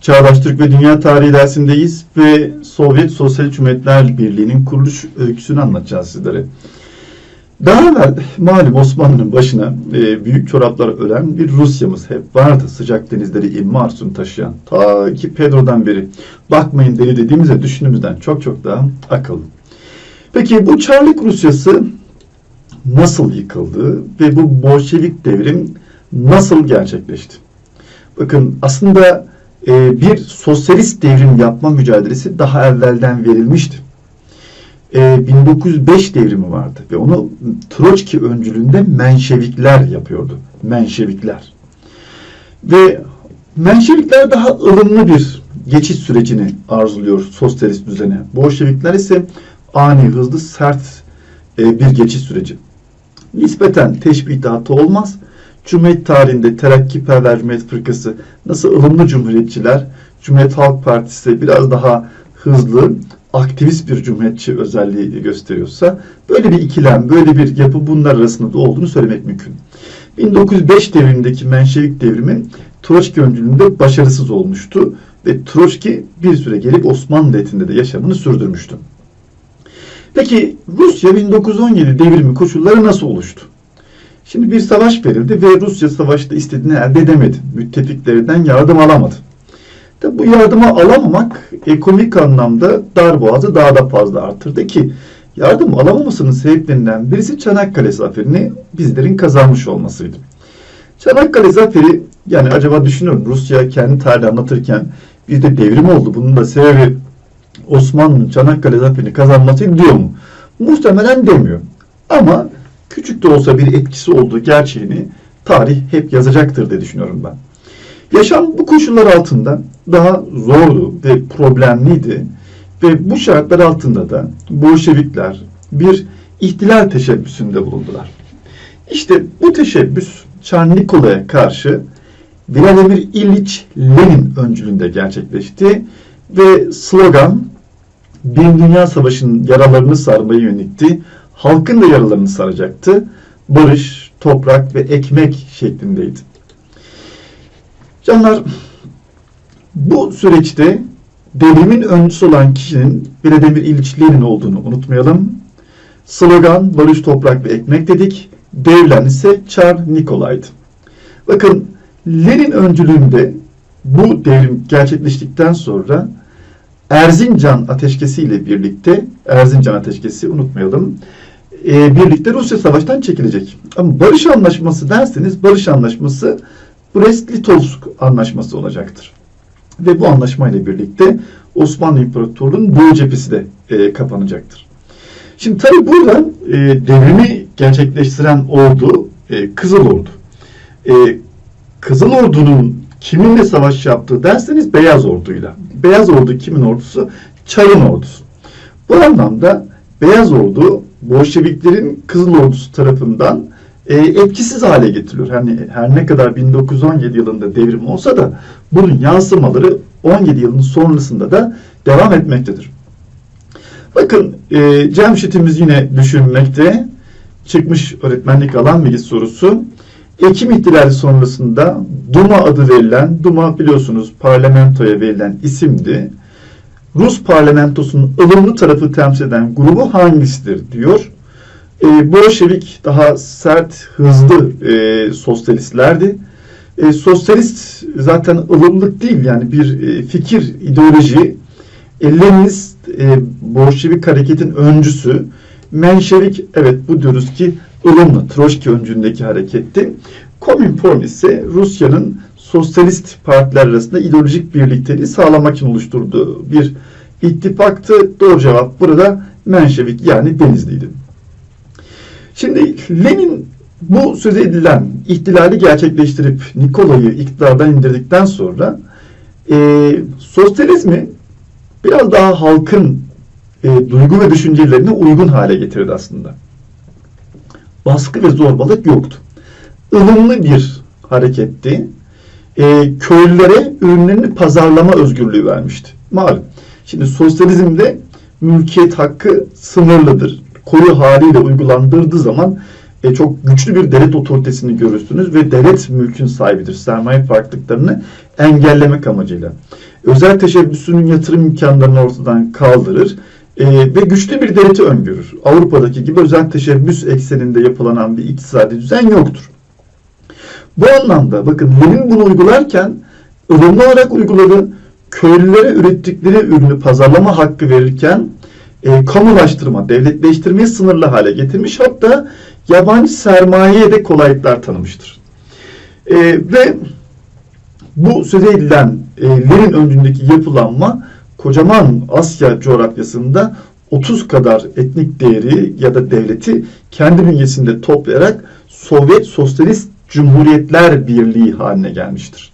Çağdaş Türk ve Dünya Tarihi dersindeyiz ve Sovyet Sosyalist Cumhuriyetler Birliği'nin kuruluş öyküsünü anlatacağız sizlere. Daha evvel malum Osmanlı'nın başına e, büyük çoraplar ölen bir Rusya'mız hep vardı. Sıcak denizleri ilmi taşıyan. Ta ki Pedro'dan beri. Bakmayın deli dediğimizde düşündüğümüzden çok çok daha akıllı. Peki bu Çarlık Rusyası nasıl yıkıldı ve bu Bolşevik devrim nasıl gerçekleşti? Bakın aslında e, bir sosyalist devrim yapma mücadelesi daha evvelden verilmişti. E, 1905 devrimi vardı ve onu Troçki öncülüğünde Menşevikler yapıyordu. Menşevikler. Ve Menşevikler daha ılımlı bir geçiş sürecini arzuluyor sosyalist düzene. Bolşevikler ise ani, hızlı, sert e, bir geçiş süreci. Nispeten teşbih olmaz. Cumhuriyet tarihinde Terakkiperver Cumhuriyet Fırkası nasıl ılımlı cumhuriyetçiler, Cumhuriyet Halk Partisi biraz daha hızlı, aktivist bir cumhuriyetçi özelliği gösteriyorsa böyle bir ikilem, böyle bir yapı bunlar arasında da olduğunu söylemek mümkün. 1905 devrimindeki Menşevik devrimi Troçki öncülüğünde başarısız olmuştu ve Troçki bir süre gelip Osmanlı Devleti'nde de yaşamını sürdürmüştü. Peki Rusya 1917 devrimi koşulları nasıl oluştu? Şimdi bir savaş verildi ve Rusya savaşta istediğini elde edemedi. Müttefiklerinden yardım alamadı. Tabi bu yardımı alamamak ekonomik anlamda darboğazı daha da fazla artırdı ki yardım alamamasının sebeplerinden birisi Çanakkale zaferini bizlerin kazanmış olmasıydı. Çanakkale zaferi yani acaba düşünüyorum Rusya kendi tarihi anlatırken bir de devrim oldu. Bunun da sebebi Osmanlı'nın Çanakkale zaferini kazanması diyor mu? Muhtemelen demiyor. Ama küçük de olsa bir etkisi olduğu gerçeğini tarih hep yazacaktır diye düşünüyorum ben. Yaşam bu koşullar altında daha zordu ve problemliydi ve bu şartlar altında da Bolşevikler bir ihtilal teşebbüsünde bulundular. İşte bu teşebbüs Çar Nikola'ya karşı Vladimir İliç Lenin öncülüğünde gerçekleşti ve slogan bir Dünya Savaşı'nın yaralarını sarmaya yönelikti. Halkın da yaralarını saracaktı. Barış, toprak ve ekmek şeklindeydi. Canlar bu süreçte devrimin öncüsü olan kişinin Vladimir İliç Lenin olduğunu unutmayalım. Slogan barış, toprak ve ekmek dedik. Devlen ise Çar Nikolay'dı. Bakın Lenin öncülüğünde bu devrim gerçekleştikten sonra Erzincan ateşkesi ile birlikte Erzincan ateşkesi unutmayalım e, birlikte Rusya savaştan çekilecek. Ama barış anlaşması derseniz barış anlaşması Brest-Litovsk anlaşması olacaktır. Ve bu anlaşmayla birlikte Osmanlı İmparatorluğu'nun Doğu cephesi de e, kapanacaktır. Şimdi tabi burada e, devrimi gerçekleştiren ordu e, Kızıl Ordu. E, Kızıl Ordu'nun kiminle savaş yaptığı derseniz Beyaz Ordu'yla. Beyaz Ordu kimin ordusu? Çar'ın ordusu. Bu anlamda Beyaz Ordu Bolşeviklerin Kızıl Ordusu tarafından e, etkisiz hale getiriliyor. Hani her ne kadar 1917 yılında devrim olsa da bunun yansımaları 17 yılın sonrasında da devam etmektedir. Bakın e, Cemşit'imiz yine düşünmekte. Çıkmış öğretmenlik alan bilgi sorusu. Ekim ihtilali sonrasında Duma adı verilen, Duma biliyorsunuz parlamentoya verilen isimdi. Rus parlamentosunun ılımlı tarafı temsil eden grubu hangisidir diyor. E, Bolşevik daha sert, hızlı e, sosyalistlerdi. E, sosyalist zaten ılımlık değil yani bir e, fikir, ideoloji. E, Leninist e, Bolşevik hareketin öncüsü. Menşevik evet bu diyoruz ki ılımlı, Troçki öncündeki hareketti. Komünform ise Rusya'nın sosyalist partiler arasında ideolojik birlikteliği sağlamak için oluşturduğu bir ittifaktı. Doğru cevap burada Menşevik yani Denizli'ydi. Şimdi Lenin bu söz edilen ihtilali gerçekleştirip Nikolay'ı iktidardan indirdikten sonra e, sosyalizmi biraz daha halkın e, duygu ve düşüncelerine uygun hale getirdi aslında. Baskı ve zorbalık yoktu. ılımlı bir hareketti e, köylülere ürünlerini pazarlama özgürlüğü vermişti. Malum. Şimdi sosyalizmde mülkiyet hakkı sınırlıdır. Koyu haliyle uygulandırdığı zaman e, çok güçlü bir devlet otoritesini görürsünüz ve devlet mülkün sahibidir. Sermaye farklılıklarını engellemek amacıyla özel teşebbüsünün yatırım imkanlarını ortadan kaldırır e, ve güçlü bir devleti öngörür. Avrupa'daki gibi özel teşebbüs ekseninde yapılanan bir iktisadi düzen yoktur. Bu anlamda bakın Lenin bunu uygularken ılımlı olarak uyguladı. Köylülere ürettikleri ürünü pazarlama hakkı verirken e, kamulaştırma, devletleştirmeyi sınırlı hale getirmiş. Hatta yabancı sermayeye de kolaylıklar tanımıştır. E, ve bu söz edilen e, Lenin öncündeki yapılanma kocaman Asya coğrafyasında 30 kadar etnik değeri ya da devleti kendi bünyesinde toplayarak Sovyet Sosyalist Cumhuriyetler Birliği haline gelmiştir.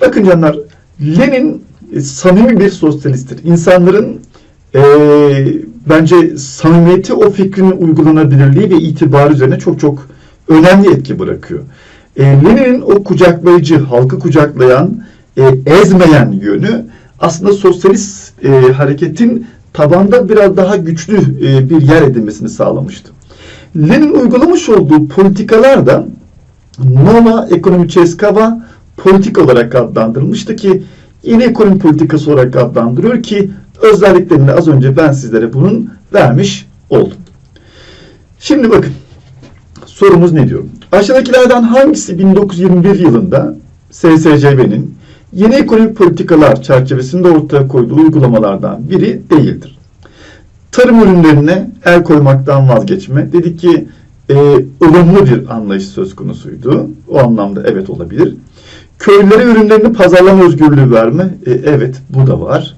Bakın canlar, Lenin e, samimi bir sosyalisttir. İnsanların e, bence samimiyeti o fikrin uygulanabilirliği ve itibarı üzerine çok çok önemli etki bırakıyor. E, Lenin'in o kucaklayıcı, halkı kucaklayan, e, ezmeyen yönü aslında sosyalist e, hareketin tabanda biraz daha güçlü e, bir yer edinmesini sağlamıştı. Lenin uygulamış olduğu politikalar da Nova Ekonomicheskava politik olarak adlandırılmıştı ki yeni ekonomi politikası olarak adlandırıyor ki özelliklerini az önce ben sizlere bunun vermiş oldum. Şimdi bakın sorumuz ne diyor? Aşağıdakilerden hangisi 1921 yılında SSCB'nin yeni ekonomik politikalar çerçevesinde ortaya koyduğu uygulamalardan biri değildir? Tarım ürünlerine el koymaktan vazgeçme. Dedik ki e, ılımlı bir anlayış söz konusuydu. O anlamda evet olabilir. Köylülere ürünlerini pazarlama özgürlüğü verme. E, evet bu da var.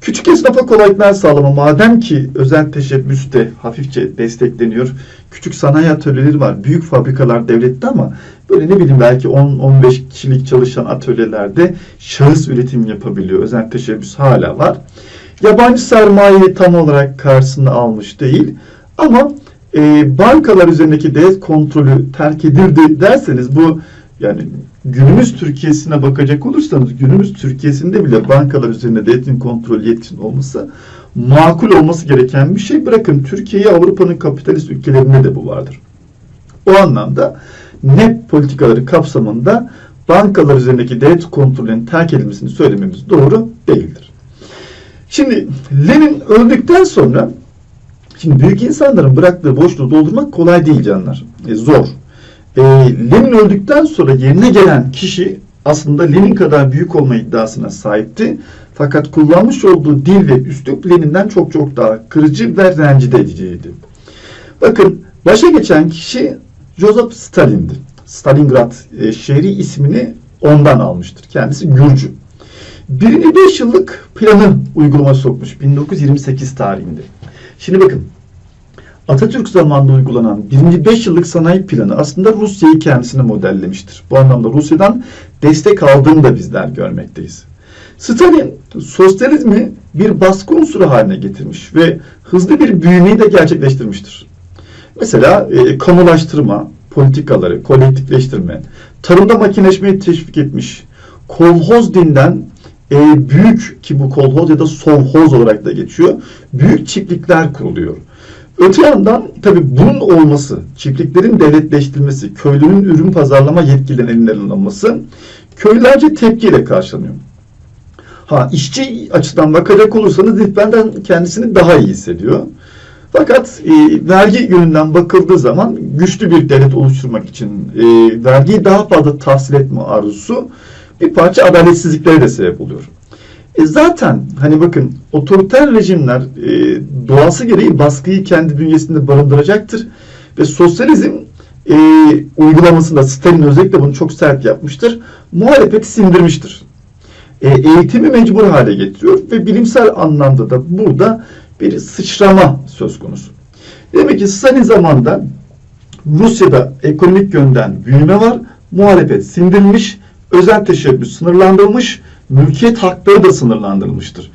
Küçük esnafa kolaylıklar sağlama. Madem ki özel teşebbüs de hafifçe destekleniyor. Küçük sanayi atölyeleri var. Büyük fabrikalar devlette ama böyle ne bileyim belki 10-15 kişilik çalışan atölyelerde şahıs üretim yapabiliyor. Özel teşebbüs hala var. Yabancı sermayeyi tam olarak karşısına almış değil. Ama e, bankalar üzerindeki devlet kontrolü terk edildi derseniz bu yani günümüz Türkiye'sine bakacak olursanız günümüz Türkiye'sinde bile bankalar üzerinde devletin kontrol yetkisinin olması makul olması gereken bir şey. Bırakın Türkiye'yi Avrupa'nın kapitalist ülkelerinde de bu vardır. O anlamda net politikaları kapsamında bankalar üzerindeki devlet kontrolünün terk edilmesini söylememiz doğru değildir. Şimdi Lenin öldükten sonra şimdi büyük insanların bıraktığı boşluğu doldurmak kolay değil canlar. E, zor. E, Lenin öldükten sonra yerine gelen kişi aslında Lenin kadar büyük olma iddiasına sahipti. Fakat kullanmış olduğu dil ve üslup Lenin'den çok çok daha kırıcı ve rencide ediciydi. Bakın başa geçen kişi Joseph Stalin'di. Stalingrad e, şehri ismini ondan almıştır. Kendisi Gürcü. Birini 5 yıllık planı uygulama sokmuş 1928 tarihinde. Şimdi bakın Atatürk zamanında uygulanan birinci 5 yıllık sanayi planı aslında Rusya'yı kendisine modellemiştir. Bu anlamda Rusya'dan destek aldığını da bizler görmekteyiz. Stalin sosyalizmi bir baskı unsuru haline getirmiş ve hızlı bir büyümeyi de gerçekleştirmiştir. Mesela e, kamulaştırma, politikaları, kolektifleştirme, tarımda makineşmeyi teşvik etmiş, kolhoz dinden e, büyük ki bu kolhoz ya da sovhoz olarak da geçiyor, büyük çiftlikler kuruluyor. Öte yandan tabii bunun olması, çiftliklerin devletleştirilmesi, köylünün ürün pazarlama yetkilerinin elinden alınması köylülerce tepkiyle karşılanıyor. Ha işçi açıdan bakacak olursanız benden kendisini daha iyi hissediyor. Fakat e, vergi yönünden bakıldığı zaman güçlü bir devlet oluşturmak için e, vergiyi daha fazla tahsil etme arzusu bir parça adaletsizliklere de sebep oluyor. E zaten hani bakın otoriter rejimler e, doğası gereği baskıyı kendi bünyesinde barındıracaktır. Ve sosyalizm e, uygulamasında Stalin özellikle bunu çok sert yapmıştır. Muhalefeti sindirmiştir. E, eğitimi mecbur hale getiriyor ve bilimsel anlamda da burada bir sıçrama söz konusu. Demek ki Stalin zamanında Rusya'da ekonomik yönden büyüme var. Muhalefet sindirilmiş, özel teşebbüs sınırlandırılmış, mülkiyet hakları da sınırlandırılmıştır.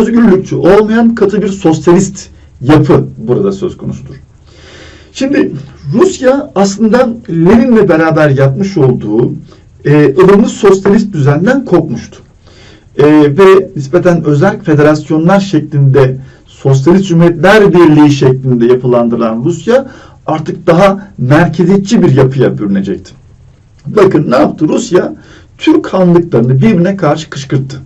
Özgürlükçü olmayan katı bir sosyalist yapı burada söz konusudur. Şimdi Rusya aslında Lenin'le beraber yapmış olduğu e, ılımlı sosyalist düzenden kopmuştu. E, ve nispeten özel federasyonlar şeklinde Sosyalist Cumhuriyetler Birliği şeklinde yapılandırılan Rusya artık daha merkeziyetçi bir yapıya bürünecekti. Bakın ne yaptı Rusya? Türk hanlıklarını birbirine karşı kışkırttı.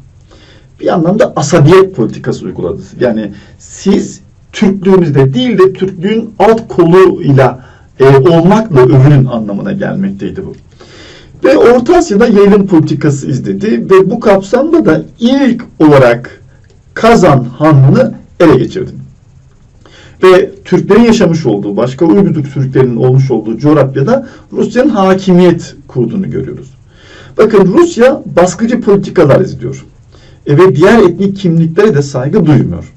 Bir anlamda asabiyet politikası uyguladı. Yani siz Türklüğünüzde değil de Türklüğün alt koluyla e, olmakla övünün anlamına gelmekteydi bu. Ve Orta Asya'da yayılım politikası izledi ve bu kapsamda da ilk olarak Kazan Hanlığı'nı ele geçirdi. Ve Türklerin yaşamış olduğu, başka Uygurluk Türklerinin olmuş olduğu coğrafyada Rusya'nın hakimiyet kurduğunu görüyoruz. Bakın Rusya baskıcı politikalar izliyor. E, ve diğer etnik kimliklere de saygı duymuyor.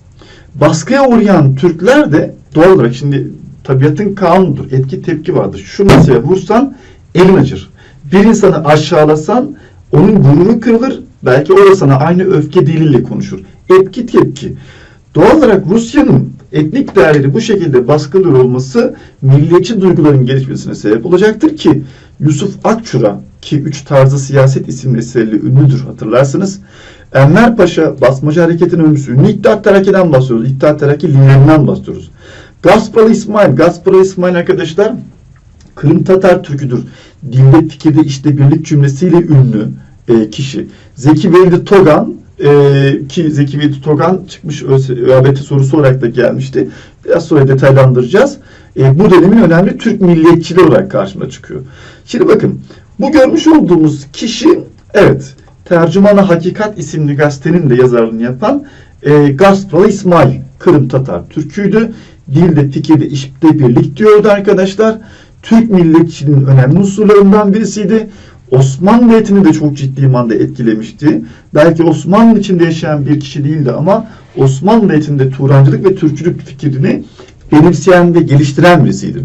Baskıya uğrayan Türkler de doğal olarak şimdi tabiatın kanunudur. Etki tepki vardır. Şu masaya vursan elin acır. Bir insanı aşağılasan onun gururu kırılır. Belki o da sana aynı öfke diliyle konuşur. Etki tepki. Doğal olarak Rusya'nın etnik değerleri bu şekilde baskılıyor olması milliyetçi duyguların gelişmesine sebep olacaktır ki Yusuf Akçura ki Üç Tarzı Siyaset isimli eseriyle ünlüdür hatırlarsınız. Enver Paşa basmacı hareketinin öncüsü. Ünlü İttihat Terakki'den bahsediyoruz. İttihat Terakki liderinden bahsediyoruz. Gasparalı İsmail. Gasparalı İsmail arkadaşlar Kırım Tatar Türküdür. Dilde fikirde işte birlik cümlesiyle ünlü e, kişi. Zeki Velidi Togan e, ki Zeki Velidi Togan çıkmış ÖABT sorusu olarak da gelmişti. Biraz sonra detaylandıracağız. E, bu dönemin önemli Türk milliyetçileri olarak karşıma çıkıyor. Şimdi bakın bu görmüş olduğumuz kişi evet Tercümanı Hakikat isimli gazetenin de yazarlığını yapan e, Gaspralı İsmail Kırım Tatar Türküydü. Dilde, fikirde, işte birlik diyordu arkadaşlar. Türk milletçiliğinin önemli unsurlarından birisiydi. Osmanlı niyetini de çok ciddi manada etkilemişti. Belki Osmanlı içinde yaşayan bir kişi değildi ama Osmanlı niyetinde Turancılık ve Türkçülük fikrini benimseyen ve geliştiren birisiydi.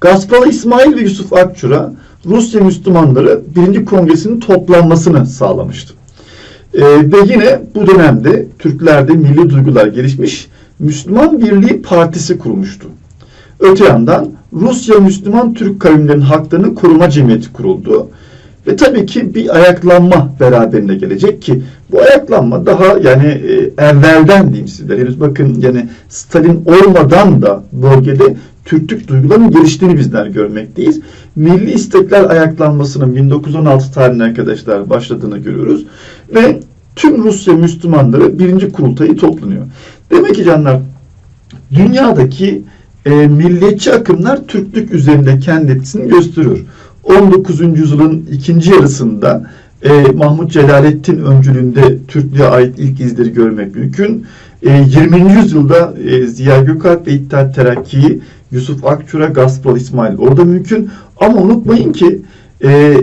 Gaspalı İsmail ve Yusuf Akçura Rusya Müslümanları birinci kongresinin toplanmasını sağlamıştı. Ee, ve yine bu dönemde Türklerde milli duygular gelişmiş, Müslüman Birliği Partisi kurulmuştu. Öte yandan Rusya Müslüman Türk kavimlerinin haklarını koruma cemiyeti kuruldu. Ve tabii ki bir ayaklanma beraberinde gelecek ki bu ayaklanma daha yani e, evvelden diyeyim sizlere. Henüz bakın yani Stalin olmadan da bölgede Türklük duygularının geliştiğini bizler görmekteyiz. Milli istekler ayaklanmasının 1916 tarihinde arkadaşlar başladığını görüyoruz. Ve tüm Rusya Müslümanları birinci kurultayı toplanıyor. Demek ki canlar dünyadaki e, milliyetçi akımlar Türklük üzerinde kendi etkisini gösteriyor. 19. yüzyılın ikinci yarısında e, Mahmut Celalettin öncülüğünde Türklüğe ait ilk izleri görmek mümkün. E, 20. yüzyılda e, Ziya Gökalp ve İttihat Terakki'yi Yusuf Akçura, Gaspar İsmail orada mümkün. Ama unutmayın ki e,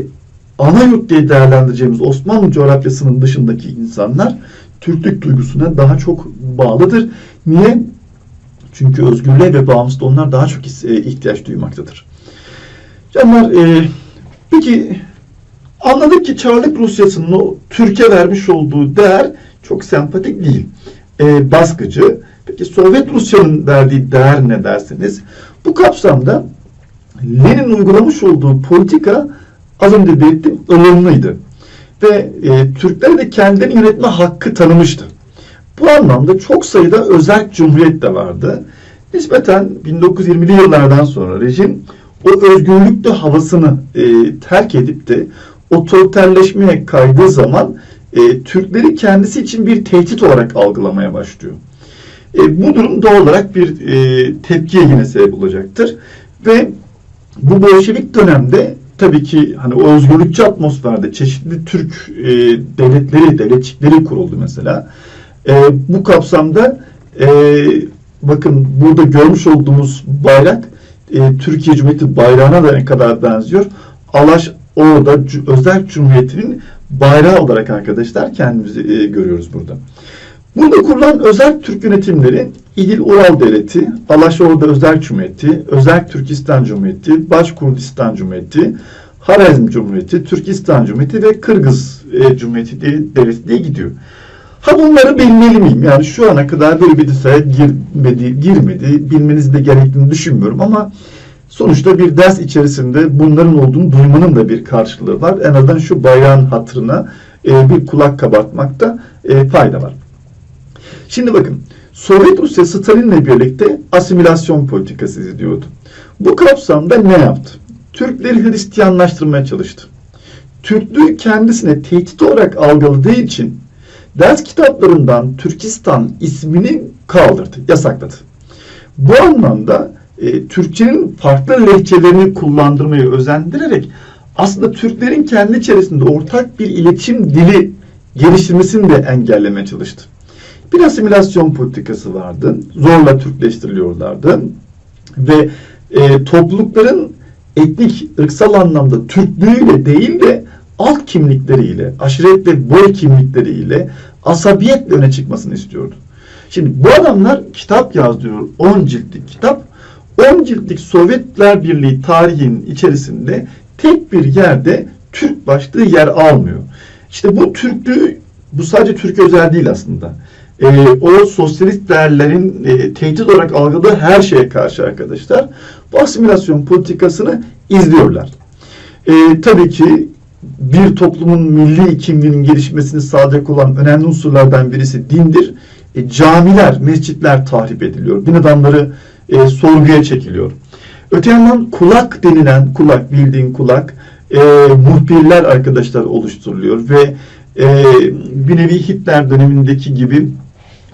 ana yurt diye değerlendireceğimiz Osmanlı coğrafyasının dışındaki insanlar Türklük duygusuna daha çok bağlıdır. Niye? Çünkü özgürlüğe ve bağımsızlığa onlar daha çok e, ihtiyaç duymaktadır. Canlar e, peki anladık ki Çarlık Rusyası'nın o Türkiye vermiş olduğu değer çok sempatik değil. E, baskıcı. Peki Sovyet Rusya'nın verdiği değer ne derseniz bu kapsamda Lenin uygulamış olduğu politika az önce belirttim ılımlıydı. Ve e, Türkler de kendilerini yönetme hakkı tanımıştı. Bu anlamda çok sayıda özel cumhuriyet de vardı. Nispeten 1920'li yıllardan sonra rejim o özgürlükte havasını e, terk edip de otoriterleşmeye kaydığı zaman e, Türkleri kendisi için bir tehdit olarak algılamaya başlıyor. E, bu durum doğal olarak bir e, tepkiye yine sebep olacaktır. Ve bu Bolşevik dönemde tabii ki hani o özgürlükçü atmosferde çeşitli Türk e, devletleri, devletçikleri kuruldu mesela. E, bu kapsamda e, bakın burada görmüş olduğumuz bayrak e, Türkiye Cumhuriyeti bayrağına da ne kadar benziyor. Alaş orada özel cumhuriyetinin bayrağı olarak arkadaşlar kendimizi e, görüyoruz burada. Burada kurulan özel Türk yönetimleri İdil Ural Devleti, Alaşorda Özel Cumhuriyeti, Özel Türkistan Cumhuriyeti, Baş Kurdistan Cumhuriyeti, Harazm Cumhuriyeti, Türkistan Cumhuriyeti ve Kırgız e, Cumhuriyeti diye, devleti diye gidiyor. Ha bunları bilmeli miyim? Yani şu ana kadar böyle bir detaya girmedi, girmedi. Bilmenizi de gerektiğini düşünmüyorum ama sonuçta bir ders içerisinde bunların olduğunu duymanın da bir karşılığı var. En azından şu bayrağın hatırına e, bir kulak kabartmakta e, fayda var. Şimdi bakın Sovyet Rusya Stalin'le birlikte asimilasyon politikası izliyordu. Bu kapsamda ne yaptı? Türkleri Hristiyanlaştırmaya çalıştı. Türklüğü kendisine tehdit olarak algıladığı için ders kitaplarından Türkistan ismini kaldırdı, yasakladı. Bu anlamda e, Türkçenin farklı lehçelerini kullandırmayı özendirerek aslında Türklerin kendi içerisinde ortak bir iletişim dili geliştirmesini de engellemeye çalıştı. Bir asimilasyon politikası vardı. Zorla Türkleştiriliyorlardı. Ve e, toplulukların etnik, ırksal anlamda Türklüğüyle değil de alt kimlikleriyle, aşiret ve boy kimlikleriyle asabiyetle öne çıkmasını istiyordu. Şimdi bu adamlar kitap yazıyor. 10 ciltlik kitap. 10 ciltlik Sovyetler Birliği tarihinin içerisinde tek bir yerde Türk başlığı yer almıyor. İşte bu Türklüğü, bu sadece Türk özel değil aslında. Ee, o sosyalist değerlerin e, tehdit olarak algıladığı her şeye karşı arkadaşlar bu asimilasyon politikasını izliyorlar. Ee, tabii ki bir toplumun milli kimliğinin gelişmesini sağlayacak olan önemli unsurlardan birisi dindir. E, camiler, mescitler tahrip ediliyor. Din adamları e, sorguya çekiliyor. Öte yandan kulak denilen, kulak bildiğin kulak, e, muhbirler arkadaşlar oluşturuluyor ve e, bir nevi Hitler dönemindeki gibi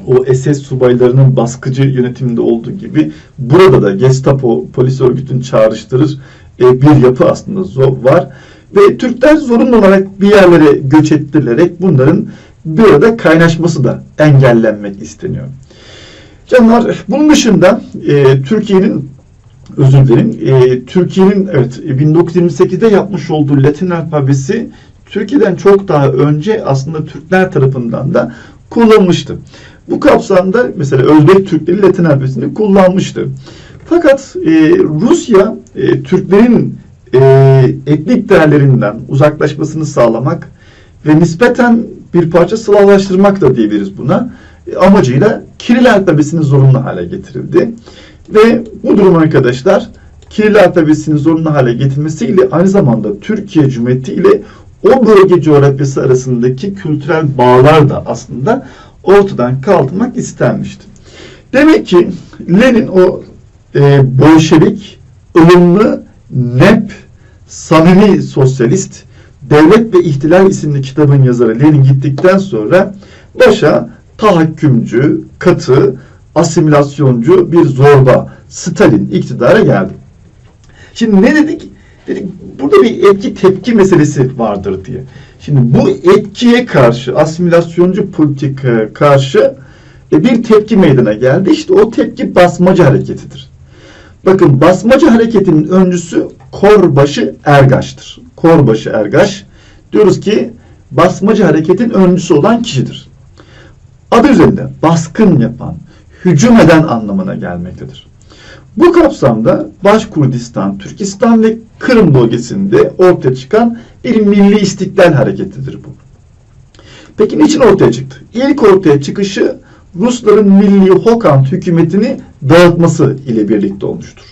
o SS subaylarının baskıcı yönetiminde olduğu gibi burada da Gestapo polis örgütünü çağrıştırır e, bir yapı aslında var. Ve Türkler zorunlu olarak bir yerlere göç ettirilerek bunların bir arada kaynaşması da engellenmek isteniyor. Canlar bunun dışında e, Türkiye'nin özür dilerim. E, Türkiye'nin evet 1928'de yapmış olduğu Latin alfabesi Türkiye'den çok daha önce aslında Türkler tarafından da kullanılmıştı. Bu kapsamda mesela Özbek Türkleri Latin alfabesini kullanmıştı. Fakat e, Rusya e, Türklerin e, etnik değerlerinden uzaklaşmasını sağlamak ve nispeten bir parça Slavlaştırmak da diyebiliriz buna e, amacıyla Kiril alfabesinin zorunlu hale getirildi. Ve bu durum arkadaşlar Kiril alfabesinin zorunlu hale getirmesiyle aynı zamanda Türkiye Cumhuriyeti ile o bölge coğrafyası arasındaki kültürel bağlar da aslında ortadan kaldırmak istenmişti. Demek ki Lenin o e, Bolşevik, ılımlı, nep, samimi sosyalist, Devlet ve İhtilal isimli kitabın yazarı Lenin gittikten sonra başa tahakkümcü, katı, asimilasyoncu bir zorba Stalin iktidara geldi. Şimdi ne dedik? Dedik burada bir etki tepki meselesi vardır diye. Şimdi bu etkiye karşı, asimilasyoncu politika karşı e, bir tepki meydana geldi. İşte o tepki basmacı hareketidir. Bakın basmacı hareketinin öncüsü Korbaşı Ergaç'tır. Korbaşı Ergaç diyoruz ki basmacı hareketin öncüsü olan kişidir. Adı üzerinde baskın yapan, hücum eden anlamına gelmektedir. Bu kapsamda Başkurdistan, Türkistan ve Kırım bölgesinde ortaya çıkan bir milli istiklal hareketidir bu. Peki niçin ortaya çıktı? İlk ortaya çıkışı Rusların Milli Hokant hükümetini dağıtması ile birlikte olmuştur.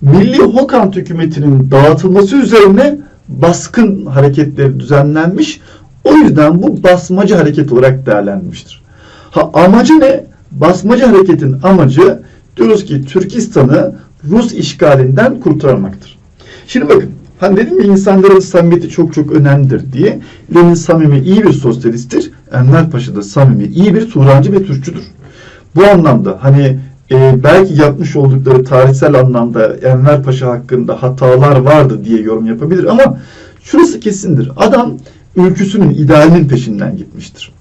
Milli Hokant hükümetinin dağıtılması üzerine baskın hareketleri düzenlenmiş. O yüzden bu basmacı hareket olarak değerlenmiştir. Ha amacı ne? Basmacı hareketin amacı diyoruz ki Türkistan'ı Rus işgalinden kurtarmaktır. Şimdi bakın Hani dedim ya insanların samimiyeti çok çok önemlidir diye. Lenin samimi iyi bir sosyalisttir. Enver Paşa da samimi iyi bir Turancı ve Türkçüdür. Bu anlamda hani e, belki yapmış oldukları tarihsel anlamda Enver Paşa hakkında hatalar vardı diye yorum yapabilir ama şurası kesindir. Adam ülküsünün idealinin peşinden gitmiştir.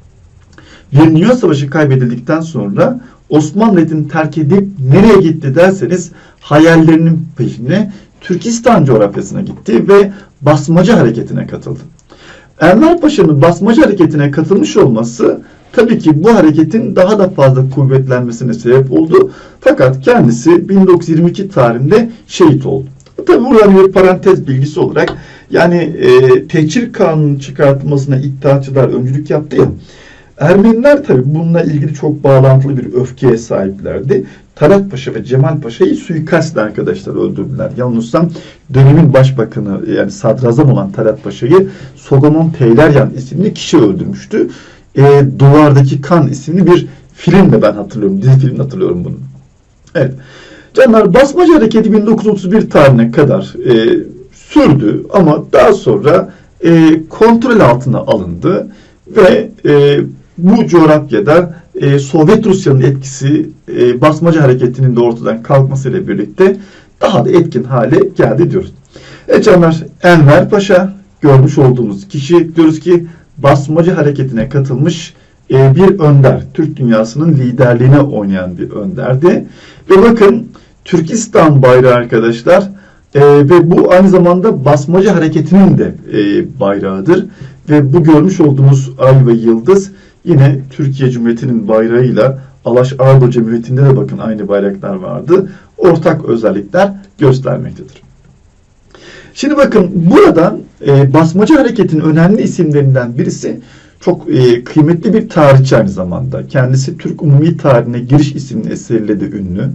Dünya Savaşı kaybedildikten sonra Osmanlı'nın terk edip nereye gitti derseniz hayallerinin peşine Türkistan coğrafyasına gitti ve basmacı hareketine katıldı. Enver Paşa'nın basmacı hareketine katılmış olması tabii ki bu hareketin daha da fazla kuvvetlenmesine sebep oldu. Fakat kendisi 1922 tarihinde şehit oldu. Tabii burada bir parantez bilgisi olarak yani e, tehcir kanunun çıkartılmasına iddiaçılar öncülük yaptı ya. Ermeniler tabii bununla ilgili çok bağlantılı bir öfkeye sahiplerdi. Talat Paşa ve Cemal Paşa'yı suikastla arkadaşlar öldürdüler. Yanılsam dönemin başbakanı yani sadrazam olan Talat Paşa'yı Sogomon Teyleryan isimli kişi öldürmüştü. E, Duvardaki Kan isimli bir filmle ben hatırlıyorum. Dizi filmini hatırlıyorum bunu. Evet. Canlar basmacı hareketi 1931 tarihine kadar e, sürdü ama daha sonra e, kontrol altına alındı ve e, bu coğrafyada e, Sovyet Rusya'nın etkisi e, basmacı hareketinin de ortadan kalkmasıyla birlikte daha da etkin hale geldi diyoruz. Evet canlar Enver Paşa görmüş olduğumuz kişi diyoruz ki basmacı hareketine katılmış e, bir önder. Türk dünyasının liderliğine oynayan bir önderdi. Ve bakın Türkistan bayrağı arkadaşlar e, ve bu aynı zamanda basmacı hareketinin de e, bayrağıdır. Ve bu görmüş olduğumuz ay ve yıldız yine Türkiye Cumhuriyeti'nin bayrağıyla Alaş Ardo Cumhuriyeti'nde de bakın aynı bayraklar vardı. Ortak özellikler göstermektedir. Şimdi bakın buradan e, basmacı hareketin önemli isimlerinden birisi çok e, kıymetli bir tarihçi aynı zamanda. Kendisi Türk Umumi Tarihine Giriş isimli eseriyle de ünlü.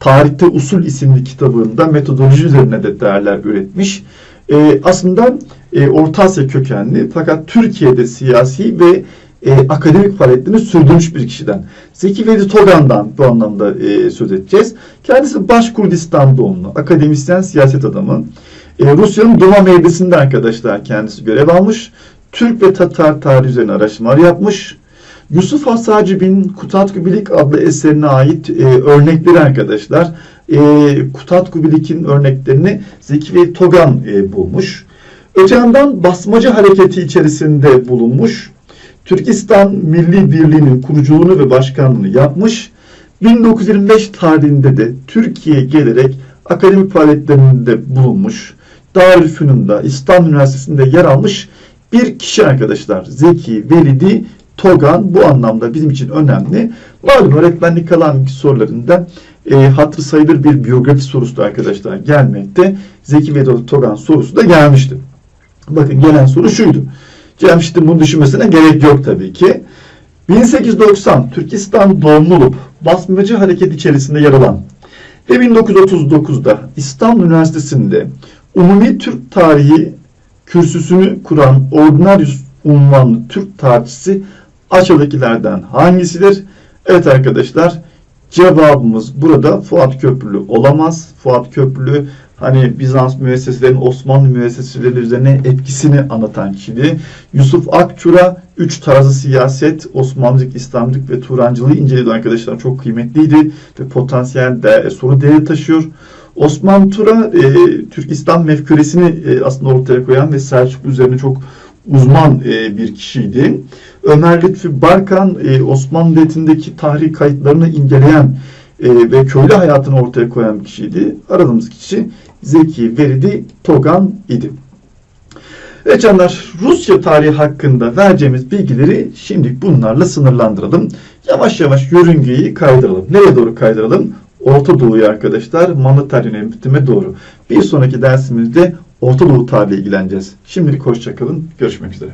Tarihte Usul isimli kitabında metodoloji üzerine de değerler üretmiş. E, aslında e, Orta Asya kökenli fakat Türkiye'de siyasi ve e, akademik faaliyetlerini sürdürmüş bir kişiden. Zeki Veli Togan'dan bu anlamda e, söz edeceğiz. Kendisi Başkurdistan doğumlu, akademisyen, siyaset adamı. E, Rusya'nın Duma Meclisi'nde arkadaşlar kendisi görev almış. Türk ve Tatar tarihi üzerine araştırmalar yapmış. Yusuf Hasacı bin Kutatkubilik adlı eserine ait e, örnekleri arkadaşlar. E, Kutatkubilik'in örneklerini Zeki Veli Togan e, bulmuş. Öte yandan basmacı hareketi içerisinde bulunmuş. Türkistan Milli Birliği'nin kuruculuğunu ve başkanlığını yapmış. 1925 tarihinde de Türkiye'ye gelerek akademik faaliyetlerinde bulunmuş. Darülfünun'da İstanbul Üniversitesi'nde yer almış bir kişi arkadaşlar. Zeki Velidi Togan bu anlamda bizim için önemli. Malum öğretmenlik alan sorularında e, hatırı sayılır bir biyografi sorusu da arkadaşlar gelmekte. Zeki Velidi Togan sorusu da gelmişti. Bakın gelen soru şuydu. Cemşit'in bunu düşünmesine gerek yok tabii ki. 1890 Türkistan doğumlu olup basmacı hareket içerisinde yer alan ve 1939'da İstanbul Üniversitesi'nde Umumi Türk Tarihi kürsüsünü kuran Ordinarius unvanlı Türk tarihçisi aşağıdakilerden hangisidir? Evet arkadaşlar cevabımız burada Fuat Köprülü olamaz. Fuat Köprülü hani Bizans müesseselerinin Osmanlı müesseseleri üzerine etkisini anlatan kişiydi. Yusuf Akçura üç tarzı siyaset, Osmanlıcık, İslamcılık ve Turancılığı inceledi arkadaşlar. Çok kıymetliydi ve potansiyel de, soru değeri taşıyor. Osman Tura e, Türk İslam mefküresini e, aslında ortaya koyan ve Selçuklu üzerine çok uzman e, bir kişiydi. Ömer Lütfü Barkan e, Osmanlı Devleti'ndeki tarih kayıtlarını inceleyen e, ve köylü hayatını ortaya koyan bir kişiydi. Aradığımız kişi Zeki Veridi Togan idi. Evet canlar Rusya tarihi hakkında vereceğimiz bilgileri şimdi bunlarla sınırlandıralım. Yavaş yavaş yörüngeyi kaydıralım. Nereye doğru kaydıralım? Orta Doğu'ya arkadaşlar Mandıtar yönetime doğru. Bir sonraki dersimizde Orta Doğu tarihi ilgileneceğiz. Şimdilik hoşçakalın. Görüşmek üzere.